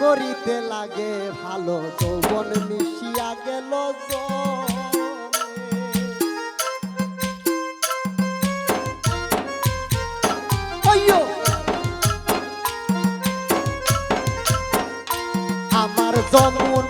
করিতে লাগে ভালো যৌবন মিশিয়া গেল আমার যমুন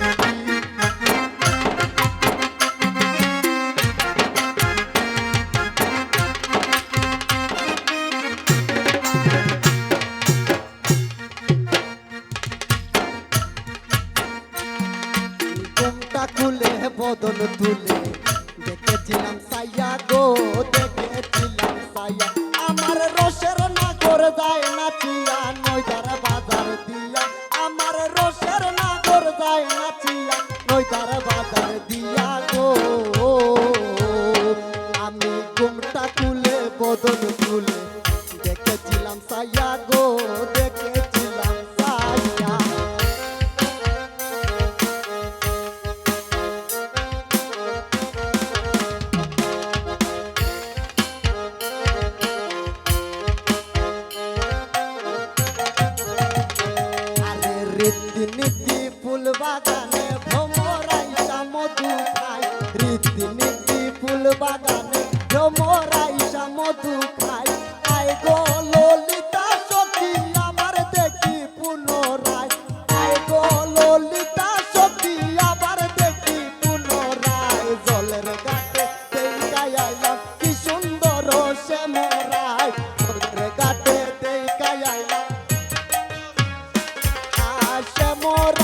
বদন তুলে দেখেছিলাম সাইয়া গো, দেখেছিলাম সাইয়া আমার রসের না করে যায় না চিয়া নয়দার বাজার দিয়া। আমার রসের না করে যায় না চিয়া নয়দার বাজার দিয়া গো। আমি গুমটা তুলে বদন amor.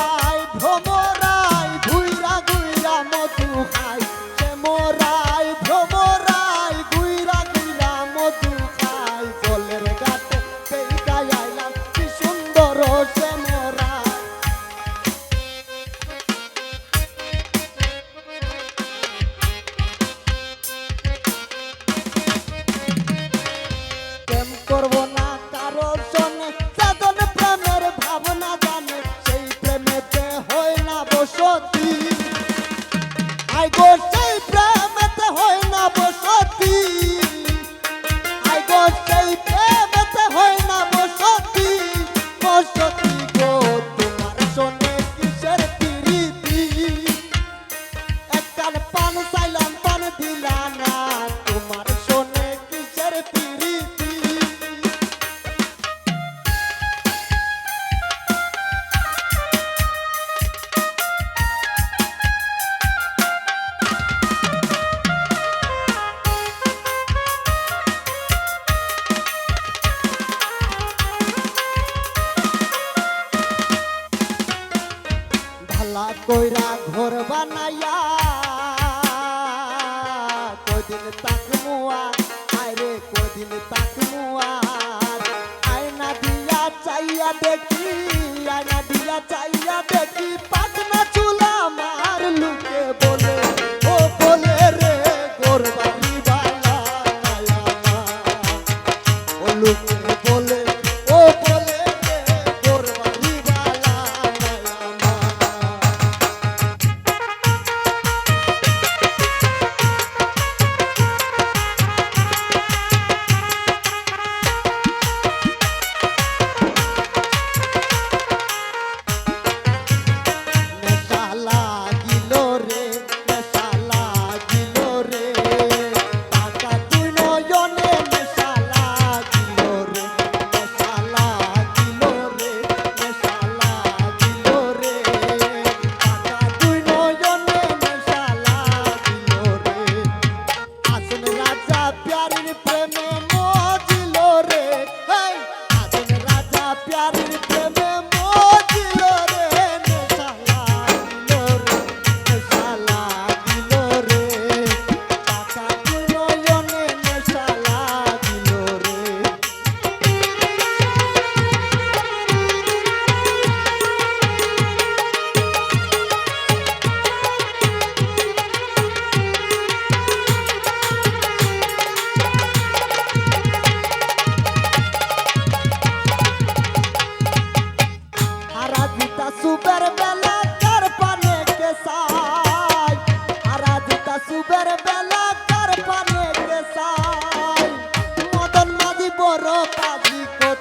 সতী আই গো দিল তাকুয়ার আয়না দিয়া চাইয়া দেখি, আয়না দিয়া চাইয়া দেখি পাতনা চুলা মার লুকে বলে, ও বলে রে গোরবালি বালা ও লুকে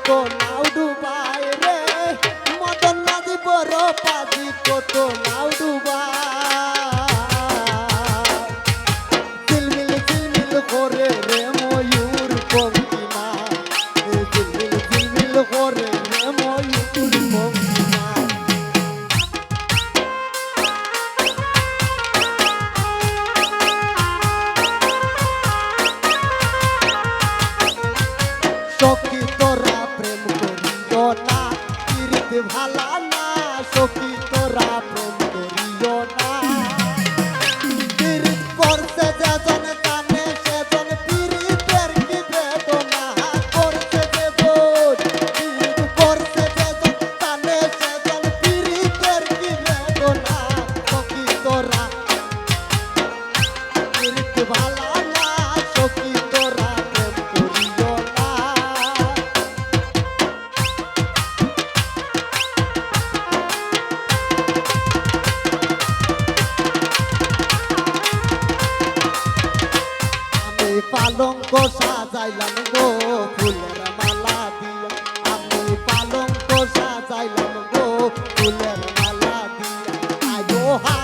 কত নাও ডুবাই রে? মদন নাজি বড় পাজি কত নাও ডুবাই ঝিলমিল ঝিলমিল করে রে ময়ূর কবি পালঙ্ক সাজাইলাম গো, ফুলের মালা দিয়া। আমি পালঙ্ক সাজাইলাম গো, ফুলের মালা দিয়া। আয়ো হা